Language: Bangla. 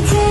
it's